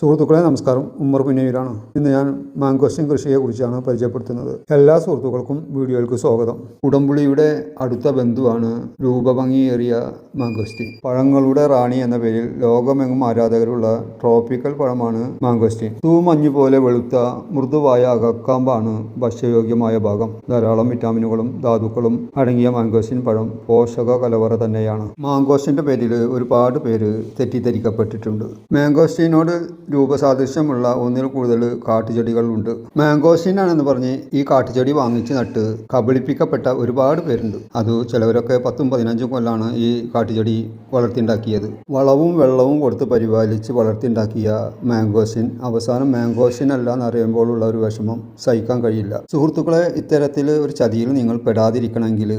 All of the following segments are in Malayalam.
സുഹൃത്തുക്കളെ നമസ്കാരം. ഉമ്മർ പുന്നയൂരാണ് ഇന്ന് ഞാൻ മാങ്കോസ്റ്റിൻ കൃഷിയെക്കുറിച്ചാണ് പരിചയപ്പെടുത്തുന്നത്. എല്ലാ സുഹൃത്തുക്കൾക്കും വീഡിയോയിലേക്ക് സ്വാഗതം. ഉടമ്പുളിയുടെ അടുത്ത ബന്ധുവാണ് രൂപഭംഗിയേറിയ മാങ്കോസ്റ്റിൻ പഴങ്ങളുടെ റാണി എന്ന പേരിൽ ലോകമെങ്ങും ആരാധകരുള്ള ട്രോപ്പിക്കൽ പഴമാണ് മാങ്കോസ്റ്റിൻ തൂമഞ്ഞു പോലെ വെളുത്ത മൃദുവായ അകക്കാമ്പാണ് ഭക്ഷ്യയോഗ്യമായ ഭാഗം. ധാരാളം വിറ്റാമിനുകളും ധാതുക്കളും അടങ്ങിയ മാങ്കോസ്റ്റിൻ പഴം പോഷക കലവറ തന്നെയാണ്. മാങ്കോസ്റ്റിന്റെ പേരിൽ ഒരുപാട് പേര് തെറ്റിദ്ധരിക്കപ്പെട്ടിട്ടുണ്ട്. മാങ്കോസ്റ്റിനോട് രൂപസാദൃശ്യമുള്ള ഒന്നിൽ കൂടുതൽ കാട്ടുചെടികളുണ്ട് മാങ്കോസ്റ്റിനാണെന്ന് പറഞ്ഞ് ഈ കാട്ടുചെടി വാങ്ങിച്ച് നട്ട് കബളിപ്പിക്കപ്പെട്ട ഒരുപാട് പേരുണ്ട്. അത് ചിലവരൊക്കെ പത്തും പതിനഞ്ചും കൊല്ലാണ് ഈ കാട്ടുചെടി വളർത്തിണ്ടാക്കിയത്. വളവും വെള്ളവും കൊടുത്ത് പരിപാലിച്ച് വളർത്തിണ്ടാക്കിയ മാങ്കോസിൻ അവസാനം മാങ്കോസിൻ അല്ല എന്നറിയുമ്പോഴുള്ള ഒരു വിഷമം സഹിക്കാൻ കഴിയില്ല. സുഹൃത്തുക്കളെ ഇത്തരത്തിൽ ഒരു ചതിയിൽ നിങ്ങൾ പെടാതിരിക്കണമെങ്കിൽ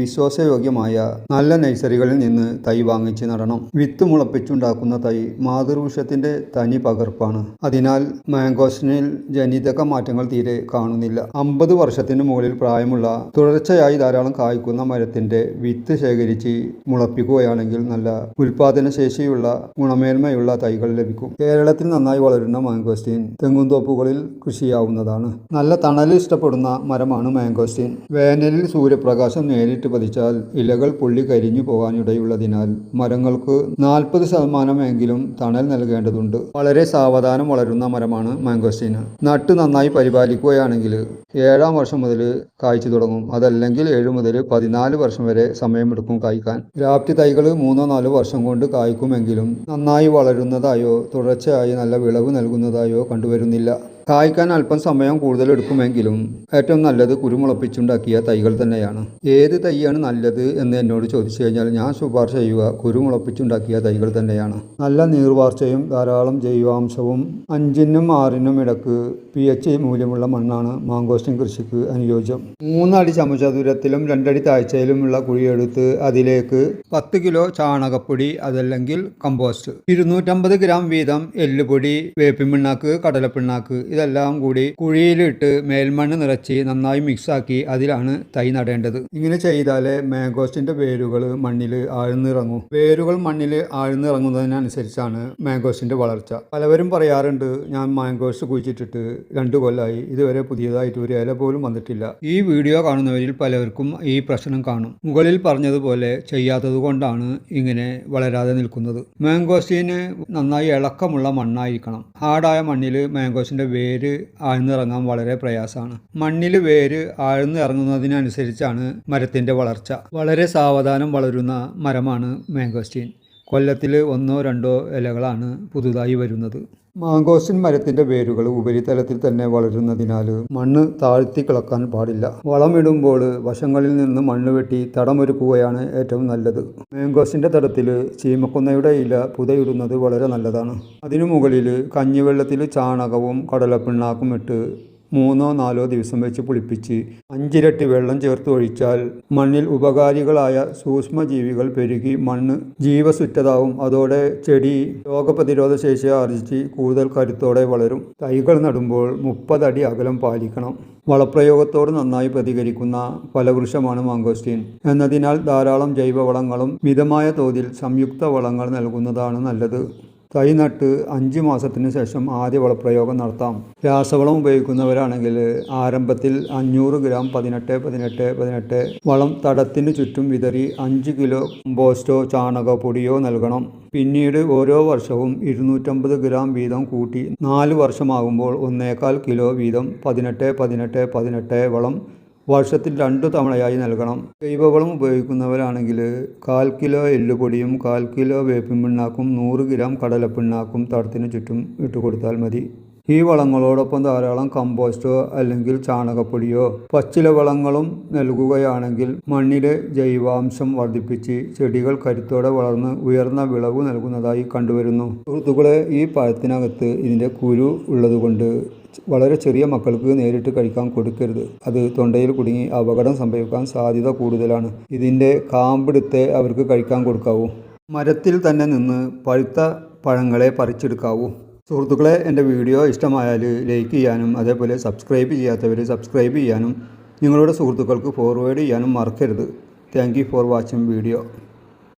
വിശ്വാസയോഗ്യമായ നല്ല നഴ്സറികളിൽ നിന്ന് തൈ വാങ്ങിച്ച് നടണം. വിത്ത് മുളപ്പിച്ചുണ്ടാക്കുന്ന തൈ മാതൃവൃക്ഷത്തിന്റെ തനി പകർപ്പാണ് അതിനാൽ മാങ്കോസിനിൽ ജനിതക മാറ്റങ്ങൾ തീരെ കാണുന്നില്ല. അമ്പത് വർഷത്തിന് മുകളിൽ പ്രായമുള്ള തുടർച്ചയായി ധാരാളം കായ്ക്കുന്ന മരത്തിന്റെ വിത്ത് ശേഖരിച്ച് മുളപ്പിക്കുകയാണെങ്കിൽ നല്ല ഉൽപാദനശേഷിയുള്ള ഗുണമേന്മയുള്ള തൈകൾ ലഭിക്കും. കേരളത്തിൽ നന്നായി വളരുന്ന മാങ്കോസ്റ്റീൻ തെങ്ങുംതോപ്പുകളിൽ കൃഷിയാവുന്നതാണ്. നല്ല തണൽ ഇഷ്ടപ്പെടുന്ന മരമാണ് മാങ്കോസ്റ്റീൻ വേനലിൽ സൂര്യപ്രകാശം നേരിട്ട് പതിച്ചാൽ ഇലകൾ പൊള്ളി കരിഞ്ഞു പോകാനിടയുള്ളതിനാൽ മരങ്ങൾക്ക് നാൽപ്പത് ശതമാനമെങ്കിലും തണൽ നൽകേണ്ടതുണ്ട്. വളരെ സാവധാനം വളരുന്ന മരമാണ് മാങ്കോസ്റ്റീന് നട്ട് നന്നായി പരിപാലിക്കുകയാണെങ്കിൽ ഏഴാം വർഷം മുതൽ കായ്ച്ചു തുടങ്ങും. അതല്ലെങ്കിൽ ഏഴ് മുതൽ പതിനാല് വർഷം വരെ സമയമെടുക്കും കായ്ക്കാൻ. ഗ്രാഫ്റ്റ് തൈകൾ മൂന്നോ നാലോ വർഷം കൊണ്ട് കായ്ക്കുമെങ്കിലും നന്നായി വളരുന്നതായോ തുടർച്ചയായി നല്ല വിളവ് നൽകുന്നതായോ കണ്ടുവരുന്നില്ല. കായ്ക്കാൻ അല്പം സമയം കൂടുതൽ എടുക്കുമെങ്കിലും ഏറ്റവും നല്ലത് കുരുമുളപ്പിച്ചുണ്ടാക്കിയ തൈകൾ തന്നെയാണ്. ഏത് തൈയാണ് നല്ലത് എന്ന് എന്നോട് ചോദിച്ചു കഴിഞ്ഞാൽ ഞാൻ ശുപാർശ ചെയ്യുക കുരുമുളപ്പിച്ചുണ്ടാക്കിയ തൈകൾ തന്നെയാണ്. നല്ല നീർവാർച്ചയും ധാരാളം ജൈവാംശവും അഞ്ചിനും ആറിനും ഇടയ്ക്ക് പി എച്ച് മൂല്യമുള്ള മണ്ണാണ് മാങ്കോസ്റ്റിൻ കൃഷിക്ക് അനുയോജ്യം. മൂന്നടി ചമചതുരത്തിലും രണ്ടടി താഴ്ചയിലുമുള്ള കുഴിയെടുത്ത് അതിലേക്ക് പത്ത് കിലോ ചാണകപ്പൊടി അതല്ലെങ്കിൽ കമ്പോസ്റ്റ് ഇരുന്നൂറ്റമ്പത് ഗ്രാം വീതം എല്ലുപൊടി വേപ്പിമിണ്ണാക്ക് കടലപ്പിണ്ണാക്ക് ഇതെല്ലാം കൂടി കുഴിയിലിട്ട് മേൽമണ്ണ് നിറച്ച് നന്നായി മിക്സാക്കി അതിലാണ് തൈ നടേണ്ടത്. ഇങ്ങനെ ചെയ്താലേ മാങ്കോസ്റ്റിന്റെ വേരുകൾ മണ്ണിൽ ആഴ്ന്നിറങ്ങും. വേരുകൾ മണ്ണിൽ ആഴ്ന്നിറങ്ങുന്നതിനനുസരിച്ചാണ് മാങ്കോസ്റ്റിന്റെ വളർച്ച. പലവരും പറയാറുണ്ട് ഞാൻ മാങ്കോസ്റ്റ് കുഴിച്ചിട്ടിട്ട് രണ്ടു കൊല്ലമായി ഇതുവരെ പുതിയതായിട്ട് ഒരു ഇല പോലും വന്നിട്ടില്ല. ഈ വീഡിയോ കാണുന്നവരിൽ പലവർക്കും ഈ പ്രശ്നം കാണും. മുകളിൽ പറഞ്ഞതുപോലെ ചെയ്യാത്തത് കൊണ്ടാണ് ഇങ്ങനെ വളരാതെ നിൽക്കുന്നത്. മാങ്കോസ്റ്റിന് നന്നായി ഇളക്കമുള്ള മണ്ണായിരിക്കണം. ഹാർഡായ മണ്ണിൽ മാങ്കോസ്റ്റിന്റെ വേര് ആഴ്ന്നിറങ്ങാൻ വളരെ പ്രയാസമാണ്. മണ്ണിൽ വേര് ആഴ്ന്ന് ഇറങ്ങുന്നതിനനുസരിച്ചാണ് മരത്തിന്റെ വളർച്ച. വളരെ സാവധാനം വളരുന്ന മരമാണ് മാങ്കോസ്റ്റീൻ കൊല്ലത്തിൽ ഒന്നോ രണ്ടോ ഇലകളാണ് പുതുതായി വരുന്നത്. മാങ്കോസിൻ മരത്തിന്റെ വേരുകൾ ഉപരിതലത്തിൽ തന്നെ വളരുന്നതിനാൽ മണ്ണ് താഴ്ത്തി കിളക്കാൻ പാടില്ല. വളമിടുമ്പോൾ വശങ്ങളിൽ നിന്ന് മണ്ണ് വെട്ടി തടമൊരുക്കുകയാണ് ഏറ്റവും നല്ലത്. മാങ്കോസിന്റെ തടത്തിൽ ചീമക്കുന്നയുടെ ഇല പുതയിടുന്നത് വളരെ നല്ലതാണ്. അതിനു മുകളിൽ കഞ്ഞിവെള്ളത്തിൽ ചാണകവും കടലപ്പിണ്ണാക്കും ഇട്ട് മൂന്നോ നാലോ ദിവസം വെച്ച് പുളിപ്പിച്ച് അഞ്ചിരട്ടി വെള്ളം ചേർത്ത് ഒഴിച്ചാൽ മണ്ണിൽ ഉപകാരികളായ സൂക്ഷ്മജീവികൾ പെരുകി മണ്ണ് ജീവസുറ്റതാവും. അതോടെ ചെടി രോഗപ്രതിരോധ ശേഷി ആർജിച്ച് കൂടുതൽ കരുത്തോടെ വളരും. തൈകൾ നടുമ്പോൾ മുപ്പതടി അകലം പാലിക്കണം. വളപ്രയോഗത്തോട് നന്നായി പ്രതികരിക്കുന്ന ഫലവൃക്ഷമാണ് മാങ്കോസ്റ്റീൻ. എന്നതിനാൽ ധാരാളം ജൈവവളങ്ങളും മിതമായ തോതിൽ സംയുക്ത വളങ്ങൾ നൽകുന്നതാണ് നല്ലത്. തൈ നട്ട് അഞ്ച് മാസത്തിന് ശേഷം ആദ്യ വളപ്രയോഗം നടത്താം. രാസവളം ഉപയോഗിക്കുന്നവരാണെങ്കിൽ ആരംഭത്തിൽ അഞ്ഞൂറ് ഗ്രാം പതിനെട്ട് പതിനെട്ട് പതിനെട്ട്. വളം തടത്തിന് ചുറ്റും വിതറി അഞ്ച് കിലോ കമ്പോസ്റ്റോ ചാണകപ്പൊടിയോ നൽകണം. പിന്നീട് ഓരോ വർഷവും ഇരുന്നൂറ്റമ്പത് ഗ്രാം വീതം കൂട്ടി നാല് വർഷമാകുമ്പോൾ ഒന്നേകാൽ കിലോ വീതം പതിനെട്ട് പതിനെട്ട് പതിനെട്ട് വളം വർഷത്തിൽ രണ്ടു തവണയായി നൽകണം. ജൈവവളം ഉപയോഗിക്കുന്നവരാണെങ്കിൽ കാൽ കിലോ എല്ലുപൊടിയും കാൽ കിലോ വേപ്പിൻ പിണ്ണാക്കും നൂറ് ഗ്രാം കടലപ്പിണ്ണാക്കും തടത്തിന് ചുറ്റും ഇട്ടുകൊടുത്താൽ മതി. ഈ വളങ്ങളോടൊപ്പം ധാരാളം കമ്പോസ്റ്റോ അല്ലെങ്കിൽ ചാണകപ്പൊടിയോ പച്ചില വളങ്ങളും നൽകുകയാണെങ്കിൽ മണ്ണിലെ ജൈവാംശം വർദ്ധിപ്പിച്ച് ചെടികൾ കരുത്തോടെ വളർന്ന് ഉയർന്ന വിളവ് നൽകുന്നതായി കണ്ടുവരുന്നു. സുഹൃത്തുക്കളെ ഈ പഴത്തിനകത്ത് ഇതിന്റെ കുരു ഉള്ളതുകൊണ്ട് വളരെ ചെറിയ മക്കൾക്ക് നേരിട്ട് കഴിക്കാൻ കൊടുക്കരുത്. അത് തൊണ്ടയിൽ കുടുങ്ങി അപകടം സംഭവിക്കാൻ സാധ്യത കൂടുതലാണ്. ഇതിന്റെ കാമ്പെടുത്തേ അവർക്ക് കഴിക്കാൻ കൊടുക്കാവൂ. മരത്തിൽ തന്നെ നിന്ന് പഴുത്ത പഴങ്ങളെ പറിച്ചെടുക്കാവൂ. സുഹൃത്തുക്കളെ എന്റെ വീഡിയോ ഇഷ്ടമായാൽ ലൈക്ക് ചെയ്യാനും അതേപോലെ സബ്സ്ക്രൈബ് ചെയ്യാത്തവർ സബ്സ്ക്രൈബ് ചെയ്യാനും നിങ്ങളുടെ സുഹൃത്തുക്കൾക്ക് ഫോർവേഡ് ചെയ്യാനും മറക്കരുത്. Thank for watching video.